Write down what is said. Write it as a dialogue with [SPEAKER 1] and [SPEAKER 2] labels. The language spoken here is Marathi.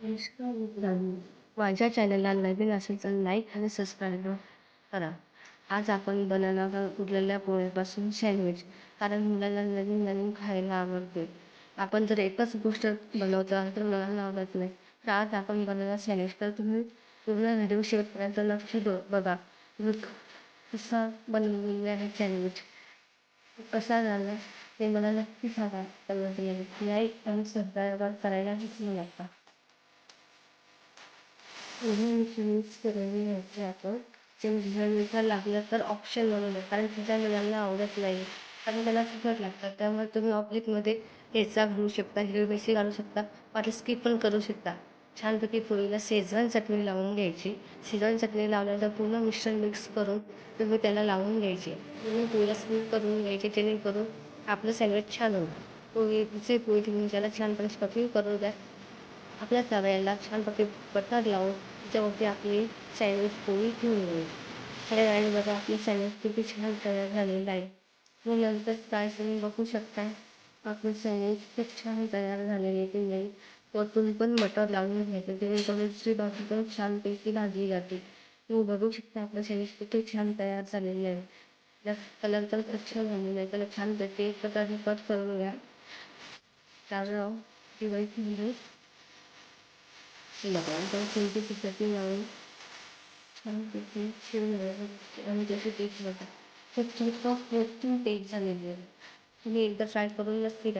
[SPEAKER 1] नमस्कार मित्रांनो. माझ्या चॅनलला नवीन असेल तर लाईक आणि सबस्क्राईब करा. आज आपण बनवणार उरलेल्या पोळ्यापासून सँडविच कारण मुलांना नवीन नवीन खायला आवडते. आपण जर एकच गोष्ट बनवतो तर मुलांना आवडत नाही. तर आज आपण बनवणार सँडविच तर तुम्ही पूर्ण व्हिडिओ शेवटपर्यंत लक्ष द. बघा कसा बनवलेला आहे सँडविच कसा झाला ते मला नक्की सांगा. लाईक आणि सबस्क्राईब करायला विसरू नका. मिक्स करून घ्यायचे आपण ते जर लागलं तर ऑप्शन म्हणून आहे कारण तिच्या मुलांना आवडत नाही कारण त्याला तिखट लागतात त्यामुळे तुम्ही ऑप्लिकमध्ये ठेचा घालू शकता हिरवी मिरची घालू शकता वाटलं स्किप पण करू शकता छानपैकी पोळीला शेजवान चटणी लावून घ्यायची शेजवान चटणी लावल्यानंतर पूर्ण मिश्रण मिक्स करून तुम्ही त्याला लावून घ्यायचे तुम्ही पोळीला स्किप करून घ्यायचे जेणेकरून आपलं सँडविच छान होईल पोळीचे पोळी तुम्ही त्याला छानपणे स्टफिंग करून द्या आपल्या तव्याला छानपैकी बटर लावून त्याच्यावरती आपली सँडविच पोळी ठेवून द्यायची थोड्या आणि बघा आपली सँडविच किती छान तयार झालेलं आहे. तुम्ही नंतर ट्राय करून बघू शकता. आपली सँडविच खूप छान तयार झालेली आहे की नाही. वरतून पण बटर लावून घ्यायचं जेणेकरून दुसरी बाजू पण छानपैकी भाजली जाते. तुम्ही बघू शकता आपलं सँडविच किती छान तयार झालेली आहे. जास्त कलर तर स्वच्छ छान झालेला आहे. त्याला छानपैकी एक प्रकारे कट करून घ्या. त्यावर दिवाळी म्हणजे लग्नानंतर तुमची चटणी लावून छानपैकी शिवून तेच आणि त्याची टेस्ट बघा खूप खूप झालेली आहे तुम्ही एकदा ट्राय करून नक्की